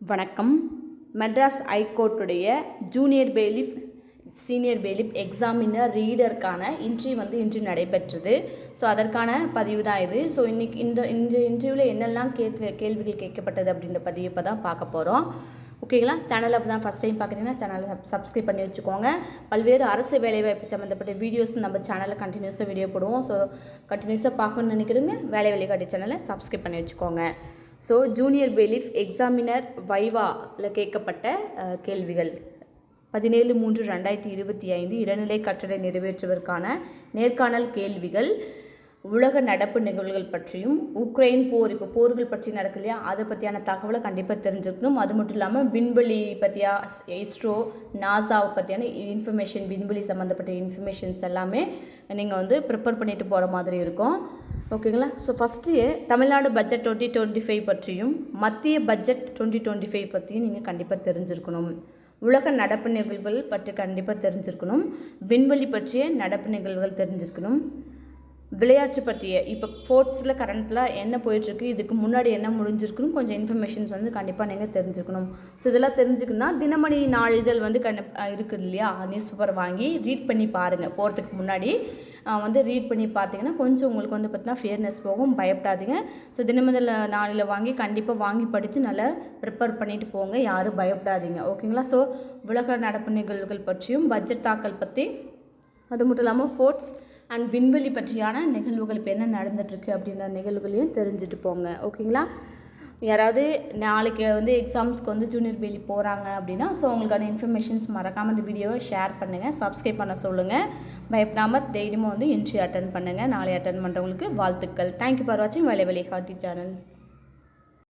வணக்கம். Madras ஹைகோர்ட்டுடைய junior bailiff senior bailiff examiner ரீடருக்கான entry வந்து இன்று நடைபெற்றது. ஸோ அதற்கான பதிவு தான் இது. ஸோ இன்றைக்கி இந்த இந்த இன்டர்வியூவில் என்னெல்லாம் கேள்வி கேள்விகள் கேட்கப்பட்டது அப்படின்ற பதிவு இப்போ தான் பார்க்க போகிறோம் ஓகேங்களா சேனலை அப்போ தான் ஃபஸ்ட் டைம் பார்க்குறீங்கன்னா சேனலை சப் சப்ஸ்கிரைப் பண்ணி வச்சுக்கோங்க. பல்வேறு அரசு வேலைவாய்ப்பு சம்மந்தப்பட்ட வீடியோஸ் நம்ம சேனலில் கண்டினியூஸாக வீடியோ போடுவோம். ஸோ கண்டினியூஸாக பார்க்கணும்னு நினைக்கிறீங்க வேலை வழிகாட்டி சேனலை சப்ஸ்கிரைப் பண்ணி வச்சுக்கோங்க. ஸோ ஜூனியர் பெலிஃப் எக்ஸாமினர் வைவாவில் கேட்கப்பட்ட கேள்விகள். பதினேழு மூன்று ரெண்டாயிரத்தி இருபத்தி ஐந்து இளநிலை கட்டளை நிறைவேற்றுவதற்கான நேர்காணல் கேள்விகள். உலக நடப்பு நிகழ்வுகள் பற்றியும் உக்ரைன் போர் இப்போ போர்கள் பற்றி நடக்கு இல்லையா? அதை பற்றியான தகவலை கண்டிப்பாக தெரிஞ்சுக்கணும். அது மட்டும் இல்லாமல் விண்வெளி பற்றியா இஸ்ரோ நாசாவை பற்றியான இன்ஃபர்மேஷன் விண்வெளி சம்மந்தப்பட்ட இன்ஃபர்மேஷன்ஸ் எல்லாமே நீங்கள் வந்து ப்ரிப்பேர் பண்ணிட்டு போகிற மாதிரி இருக்கும். ஓகேங்களா so first Tamil Nadu budget twenty twenty five பற்றியும் மத்திய பட்ஜெட் டுவெண்ட்டி டுவெண்ட்டி ஃபைவ் பற்றியும் நீங்கள் கண்டிப்பாக தெரிஞ்சிருக்கணும். உலக நடப்பு நிகழ்வுகள் பற்றி கண்டிப்பாக தெரிஞ்சிருக்கணும். விண்வெளி பற்றிய நடப்பு நிகழ்வுகள் தெரிஞ்சிருக்கணும். விளையாட்டு பற்றிய இப்போ ஸ்போர்ட்ஸில் கரண்ட்டில் என்ன போயிட்டுருக்கு இதுக்கு முன்னாடி என்ன முடிஞ்சிருக்குன்னு கொஞ்சம் இன்ஃபர்மேஷன்ஸ் வந்து கண்டிப்பாக நீங்கள் தெரிஞ்சுக்கணும். ஸோ இதெல்லாம் தெரிஞ்சுக்கணும்னா தினமணி நாளிதழ் வந்து கண்டி இருக்குது இல்லையா? நியூஸ் பேப்பர் வாங்கி ரீட் பண்ணி பாருங்கள் போகிறதுக்கு முன்னாடி வந்து ரீட் பண்ணி பார்த்தீங்கன்னா கொஞ்சம் உங்களுக்கு வந்து பார்த்தீங்கன்னா ஃபேர்னஸ் போகும். பயப்படாதீங்க. ஸோ தினமதில் நாளில் வாங்கி கண்டிப்பாக வாங்கி படித்து நல்லா ப்ரிப்பேர் பண்ணிட்டு போங்க. யாரும் பயப்படாதீங்க. ஓகேங்களா ஸோ உலக நடப்பு நிகழ்வுகள் பற்றியும் பட்ஜெட் தாக்கல் பற்றி அது மட்டும் இல்லாமல் ஸ்போர்ட்ஸ் அண்ட் விண்வெளி பற்றியான நிகழ்வுகள் இப்போ என்ன நடந்துட்டுருக்கு அப்படின்ற நிகழ்வுகளையும் தெரிஞ்சுட்டு போங்க ஓகேங்களா? யாராவது நாளைக்கு வந்து எக்ஸாம்ஸ்க்கு வந்து ஜூனியர் பேலி போகிறாங்க அப்படின்னா ஸோ உங்களுக்கான இன்ஃபர்மேஷன்ஸ் மறக்காமல் இந்த வீடியோவை ஷேர் பண்ணுங்கள் சப்ஸ்கிரைப் பண்ண சொல்லுங்கள் பயப்படாமல் தைரியமாக வந்து இன்ட்ரி அட்டன் பண்ணுங்கள் நாளை அட்டன் பண்ணுறவங்களுக்கு வாழ்த்துக்கள். தேங்க்யூ ஃபார் வாட்சிங் வேலை வேலை காட்டி சேனல்.